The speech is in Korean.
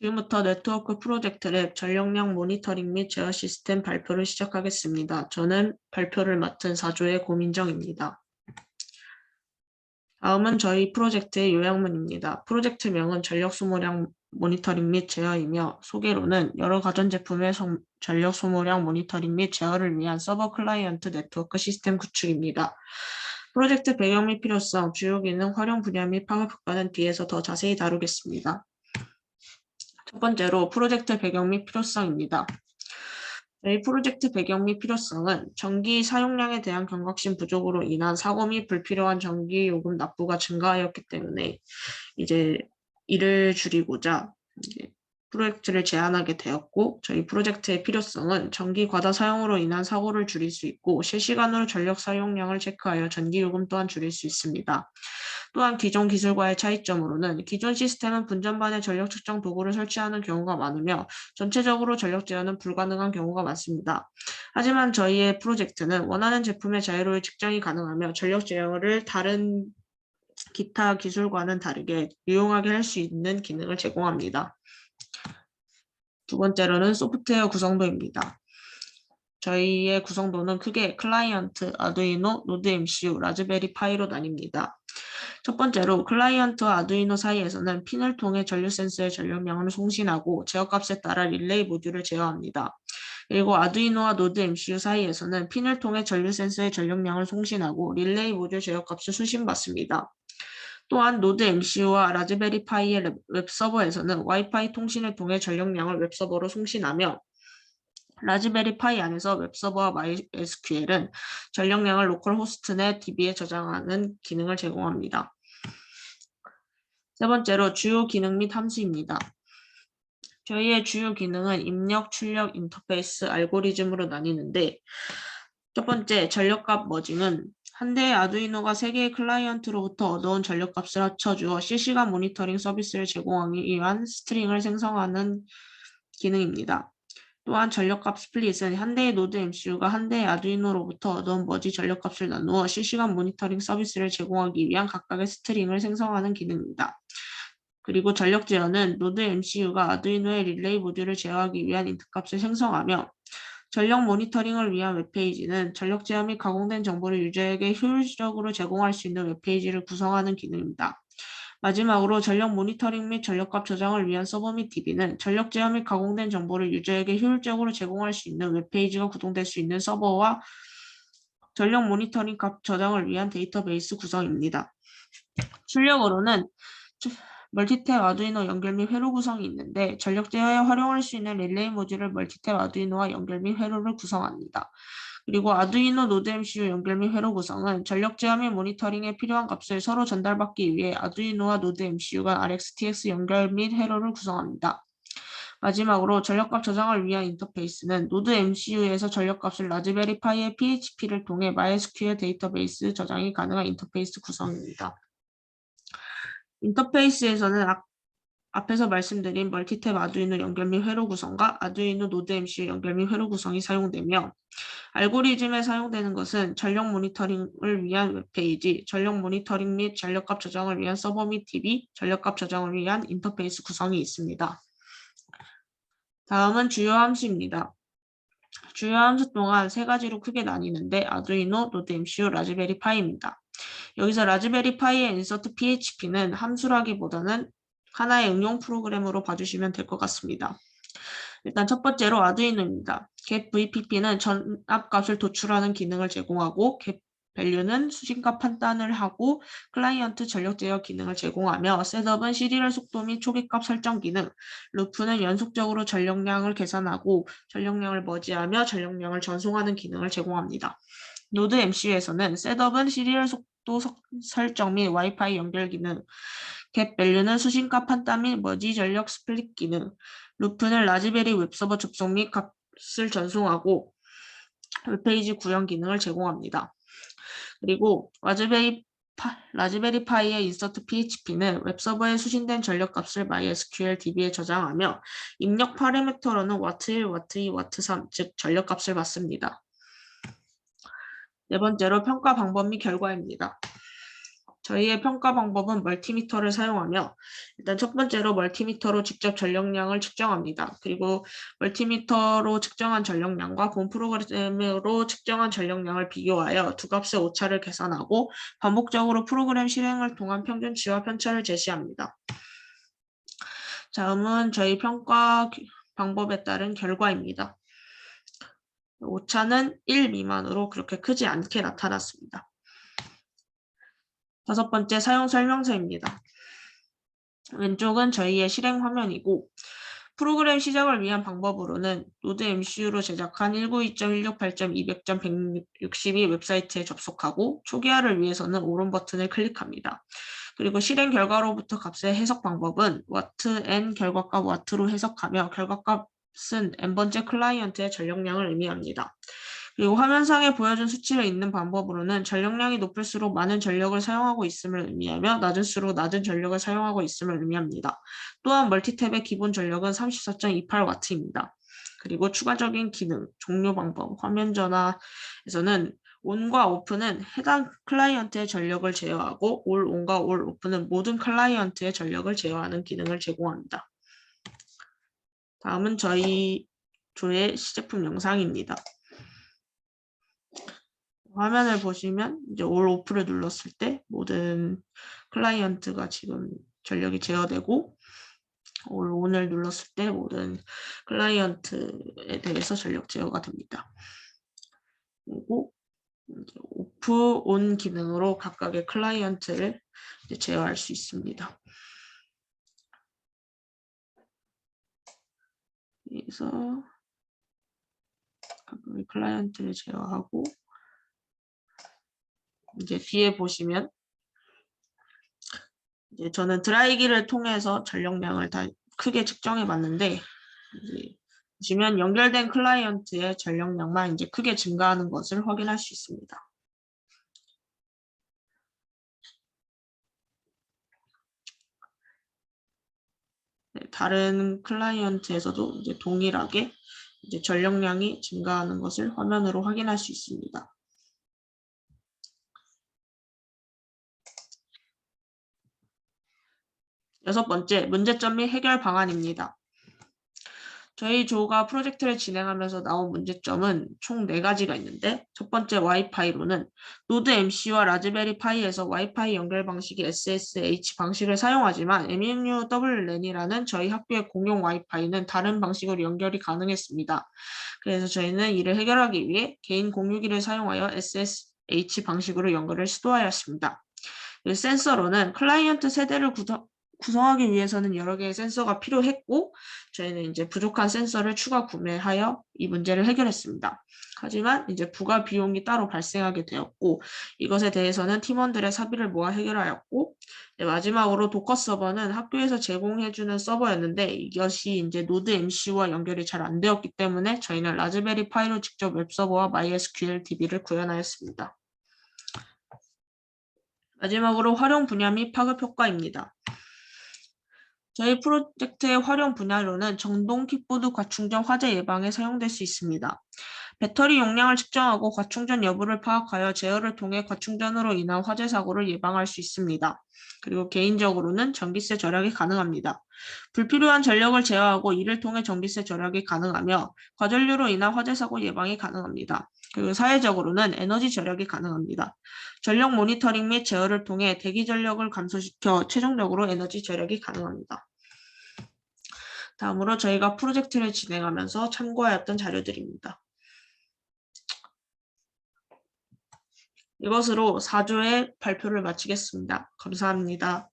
지금부터 네트워크 프로젝트 랩 전력량 모니터링 및 제어 시스템 발표를 시작하겠습니다. 저는 발표를 맡은 사조의 고민정입니다. 다음은 저희 프로젝트의 요약문입니다. 프로젝트명은 전력 소모량 모니터링 및 제어이며 소개로는 여러 가전제품의 소- 전력 소모량 모니터링 및 제어를 위한 서버 클라이언트 네트워크 시스템 구축입니다. 프로젝트 배경 및 필요성, 주요 기능, 활용 분야 및 파급 효과는 뒤에서 더 자세히 다루겠습니다. 첫 번째로 프로젝트 배경 및 필요성입니다. 저희 프로젝트 배경 및 필요성은 전기 사용량에 대한 경각심 부족으로 인한 사고 및 불필요한 전기 요금 납부가 증가하였기 때문에 이제 이를 줄이고자 이제 프로젝트를 제안하게 되었고 저희 프로젝트의 필요성은 전기 과다 사용으로 인한 사고를 줄일 수 있고 실시간으로 전력 사용량을 체크하여 전기 요금 또한 줄일 수 있습니다. 또한 기존 기술과의 차이점으로는 기존 시스템은 분전반에 전력 측정 도구를 설치하는 경우가 많으며 전체적으로 전력 제어는 불가능한 경우가 많습니다. 하지만 저희의 프로젝트는 원하는 제품의 자유로운 측정이 가능하며 전력 제어를 다른 기타 기술과는 다르게 유용하게 할 수 있는 기능을 제공합니다. 두 번째로는 소프트웨어 구성도입니다. 저희의 구성도는 크게 클라이언트, 아두이노, 노드 MCU, 라즈베리 파이로 나뉩니다. 첫 번째로 클라이언트와 아두이노 사이에서는 핀을 통해 전류 센서의 전력량을 송신하고 제어값에 따라 릴레이 모듈을 제어합니다. 그리고 아두이노와 노드 MCU 사이에서는 핀을 통해 전류 센서의 전력량을 송신하고 릴레이 모듈 제어값을 수신받습니다. 또한 노드 MCU와 라즈베리 파이의 웹- 웹서버에서는 와이파이 통신을 통해 전력량을 웹서버로 송신하며 라즈베리 파이 안에서 웹서버와 MySQL은 전력량을 로컬 호스트넷 DB에 저장하는 기능을 제공합니다. 세 번째로 주요 기능 및 함수입니다. 저희의 주요 기능은 입력, 출력, 인터페이스, 알고리즘으로 나뉘는데 첫 번째 전력값 머징은 한 대의 아두이노가 세 개의 클라이언트로부터 얻어온 전력값을 합쳐주어 실시간 모니터링 서비스를 제공하기 위한 스트링을 생성하는 기능입니다. 또한 전력값 스플릿은 한 대의 노드 MCU가 한 대의 아두이노로부터 얻어온 머지 전력값을 나누어 실시간 모니터링 서비스를 제공하기 위한 각각의 스트링을 생성하는 기능입니다. 그리고 전력 제어는 노드 MCU가 아두이노의 릴레이 모듈을 제어하기 위한 인트값을 생성하며 전력 모니터링을 위한 웹페이지는 전력 제어 및 가공된 정보를 유저에게 효율적으로 제공할 수 있는 웹페이지를 구성하는 기능입니다. 마지막으로 전력 모니터링 및 전력값 저장을 위한 서버 및 DB는 전력 제어 및 가공된 정보를 유저에게 효율적으로 제공할 수 있는 웹페이지가 구동될 수 있는 서버와 전력 모니터링 값 저장을 위한 데이터베이스 구성입니다. 출력으로는 주- 멀티탭 아두이노 연결 및 회로 구성이 있는데 전력 제어에 활용할 수 있는 릴레이 모듈을 멀티탭 아두이노와 연결 및 회로를 구성합니다. 그리고 아두이노 노드 MCU 연결 및 회로 구성은 전력 제어 및 모니터링에 필요한 값을 서로 전달받기 위해 아두이노와 노드 MCU가 RxTX 연결 및 회로를 구성합니다. 마지막으로 전력값 저장을 위한 인터페이스는 노드 MCU에서 전력값을 라즈베리 파이의 PHP를 통해 MySQL 데이터베이스 저장이 가능한 인터페이스 구성입니다. 인터페이스에서는 앞, 앞에서 말씀드린 멀티탭 아두이노 연결 및 회로 구성과 아두이노 노드 MCU 연결 및 회로 구성이 사용되며 알고리즘에 사용되는 것은 전력 모니터링을 위한 웹페이지, 전력 모니터링 및 전력값 저장을 위한 서버 및 DB, 전력값 저장을 위한 인터페이스 구성이 있습니다. 다음은 주요 함수입니다. 주요 함수 동안 세 가지로 크게 나뉘는데 아두이노, 노드 MCU, 라즈베리 파이입니다. 여기서 라즈베리 파이의 인서트 PHP는 함수라기보다는 하나의 응용 프로그램으로 봐주시면 될 것 같습니다. 일단 첫 번째로 아두이노입니다. get VPP는 전압값을 도출하는 기능을 제공하고 get value는 수신값 판단을 하고 클라이언트 전력 제어 기능을 제공하며 셋업은 시리얼 속도 및 초기값 설정 기능, 루프는 연속적으로 전력량을 계산하고 전력량을 머지하며 전력량을 전송하는 기능을 제공합니다. 노드 MCU에서는 셋업은 시리얼 속도 석- 설정 및 와이파이 연결 기능, get value는 수신값 판단 및 머지 전력 스플릿 기능, 루프는 라즈베리 웹서버 접속 및 값을 전송하고 웹페이지 구현 기능을 제공합니다. 그리고 라즈베리 파, 라즈베리 파이의 인서트 PHP는 웹서버에 수신된 전력값을 MySQL DB에 저장하며 입력 파라미터로는 와트 1, 와트 2, 와트 3, 즉 전력값을 받습니다. 네 번째로 평가 방법 및 결과입니다. 저희의 평가 방법은 멀티미터를 사용하며 일단 첫 번째로 멀티미터로 직접 전력량을 측정합니다. 그리고 멀티미터로 측정한 전력량과 본 프로그램으로 측정한 전력량을 비교하여 두 값의 오차를 계산하고 반복적으로 프로그램 실행을 통한 평균치와 편차를 제시합니다. 다음은 저희 평가 방법에 따른 결과입니다. 오차는 1 미만으로 그렇게 크지 않게 나타났습니다. 다섯 번째 사용 설명서입니다. 왼쪽은 저희의 실행 화면이고 프로그램 시작을 위한 방법으로는 노드 MCU로 제작한 192.168.200.162 웹사이트에 접속하고 초기화를 위해서는 오른 버튼을 클릭합니다. 그리고 실행 결과로부터 값의 해석 방법은 와트 n 결과값 와트로 해석하며 결과값 은 n번째 클라이언트의 전력량을 의미합니다. 그리고 화면상에 보여준 수치를 읽는 방법으로는 전력량이 높을수록 많은 전력을 사용하고 있음을 의미하며 낮을수록 낮은 전력을 사용하고 있음을 의미합니다. 또한 멀티탭의 기본 전력은 34.28W입니다. 그리고 추가적인 기능, 종료 방법, 화면 전화에서는 온과 오프는 해당 클라이언트의 전력을 제어하고 올 온과 올 오프는 모든 클라이언트의 전력을 제어하는 기능을 제공합니다. 다음은 저희 조의 시제품 영상입니다. 화면을 보시면 이제 올 오프를 눌렀을 때 모든 클라이언트가 지금 전력이 제어되고 올 온을 눌렀을 때 모든 클라이언트에 대해서 전력 제어가 됩니다. 그리고 오프 온 기능으로 각각의 클라이언트를 제어할 수 있습니다. 각각의 클라이언트를 제어하고 이제 뒤에 보시면 이제 저는 드라이기를 통해서 전력량을 다 크게 측정해 봤는데 보시면 연결된 클라이언트의 전력량만 이제 크게 증가하는 것을 확인할 수 있습니다. 네, 다른 클라이언트에서도 이제 동일하게 이제 전력량이 증가하는 것을 화면으로 확인할 수 있습니다. 여섯 번째, 문제점 및 해결 방안입니다. 저희 조가 프로젝트를 진행하면서 나온 문제점은 총 4가지가 있는데 첫 번째 와이파이로는 노드 MC와 라즈베리 파이에서 와이파이 연결 방식이 SSH 방식을 사용하지만 MMUWLAN이라는 저희 학교의 공용 와이파이는 다른 방식으로 연결이 가능했습니다. 그래서 저희는 이를 해결하기 위해 개인 공유기를 사용하여 SSH 방식으로 연결을 시도하였습니다. 센서로는 클라이언트 세대를 구성, 구성하기 위해서는 여러 개의 센서가 필요했고 저희는 이제 부족한 센서를 추가 구매하여 이 문제를 해결했습니다. 하지만 이제 부가 비용이 따로 발생하게 되었고 이것에 대해서는 팀원들의 사비를 모아 해결하였고 마지막으로 도커 서버는 학교에서 제공해주는 서버였는데 이것이 이제 노드 MC와 연결이 잘 안 되었기 때문에 저희는 라즈베리 파이로 직접 웹 서버와 MySQL DB를 구현하였습니다. 마지막으로 활용 분야 및 파급 효과입니다. 저희 프로젝트의 활용 분야로는 정동 킥보드 과충전 화재 예방에 사용될 수 있습니다. 배터리 용량을 측정하고 과충전 여부를 파악하여 제어를 통해 과충전으로 인한 화재 사고를 예방할 수 있습니다. 그리고 개인적으로는 전기세 절약이 가능합니다. 불필요한 전력을 제어하고 이를 통해 전기세 절약이 가능하며 과전류로 인한 화재 사고 예방이 가능합니다. 그리고 사회적으로는 에너지 절약이 가능합니다. 전력 모니터링 및 제어를 통해 대기 전력을 감소시켜 최종적으로 에너지 절약이 가능합니다. 다음으로 저희가 프로젝트를 진행하면서 참고하였던 자료들입니다. 이것으로 4조의 발표를 마치겠습니다. 감사합니다.